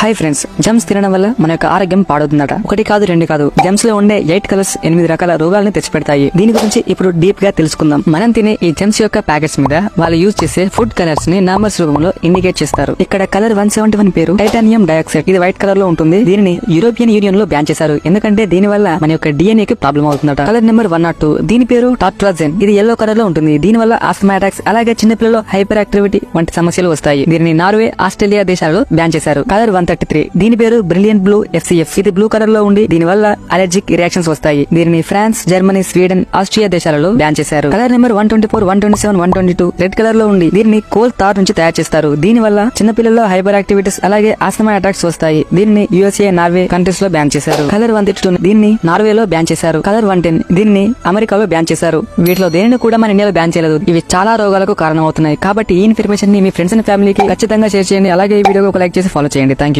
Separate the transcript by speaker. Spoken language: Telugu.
Speaker 1: హాయ్ ఫ్రెండ్స్ జమ్స్ తినడం వల్ల మన యొక్క ఆరోగ్యం పాడవుతుందట. ఒకటి కాదు రెండు కాదు. జమ్స్లో ఉండే ఎయిట్ కలర్స్ ఎనిమిది రకాల రోగాలను తెచ్చిపెడతాయి. దీని గురించి ఇప్పుడు డీప్గా తెలుసుకుందాం. మనం తినే ఈ జమ్స్ యొక్క ప్యాకెట్స్ మీద వాళ్ళు యూజ్ చేసే ఫుడ్ కలర్స్ని నంబర్స్ రూపంలో ఇండికేట్ చేస్తారు. ఇక్కడ కలర్ వన్ సెవెంటీ వన్ పేరు టైటానియం డయాక్సైడ్ ఇది వైట్ కలర్లో ఉంటుంది. దీనిని యూరోపియన్ యూనియన్లో బ్యాన్ చేశారు. ఎందుకంటే దీని వల్ల మన యొక్క డిఎన్ఏ కి problem అవుతుందట. Colour number one not two దీని పేరు టాట్రాజెన్ ఇది ఎల్లో కలర్లో ఉంటుంది. దీని వల్ల ఆస్మా అటాక్స్ అలాగే చిన్నపిల్లలు హైపర్ యాక్టివిటీ వంటి సమస్యలు వస్తాయి. దీనిని నార్వే ఆస్ట్రేలియా దేశాలలో బ్యాన్ చేశారు. కలర్ వన్ థర్టీ త్రీ దీని పేరు బ్రిలియన్ బ్లూ ఎఫ్సిఎఫ్ ఇది బ్లూ కలర్లో ఉండి దీని వల్ల అలర్జిక్ రియాక్షన్స్ వస్తాయి. దీనిని ఫ్రాన్స్ జర్మనీ స్వీడన్ ఆస్ట్రియా దేశాలలో బ్యాన్ చేశారు. Colour number one twenty four one twenty seven one twenty two red కలర్లో ఉండి దీనిని కోల్ తార్ నుంచి తయారు చేస్తారు. దీని వల్ల చిన్నపిల్లల్లో హైపర్ యాక్టివిటీస్ అలాగే ఆస్తమా అటాక్స్ వస్తాయి. దీనిని యుఎస్ఏ నార్వే కంట్రీస్లో బ్యాన్ చేశారు. కలర్ వన్ టూ దీన్ని నార్వేలో బ్యాన్ చేశారు. కలర్ వన్ టెన్ దీన్ని అమెరికాలో బ్యాన్ చేశారు. వీటిలో దేనిని కూడా మన ఇండియాలో బ్యాన్ చేయలేదు. ఇవి చాలా రోగాలకు కారణమవుతున్నాయి. కాబట్టి ఈ ఇన్ఫర్మేషన్ని మీ ఫ్రెండ్స్ అండ్ ఫ్యామిలీకి ఖచ్చితంగా షేర్ చేయండి. అలాగే ఈ వీడియోకి ఒక లైక్ చేసి ఫాలో చేయండి. Thank you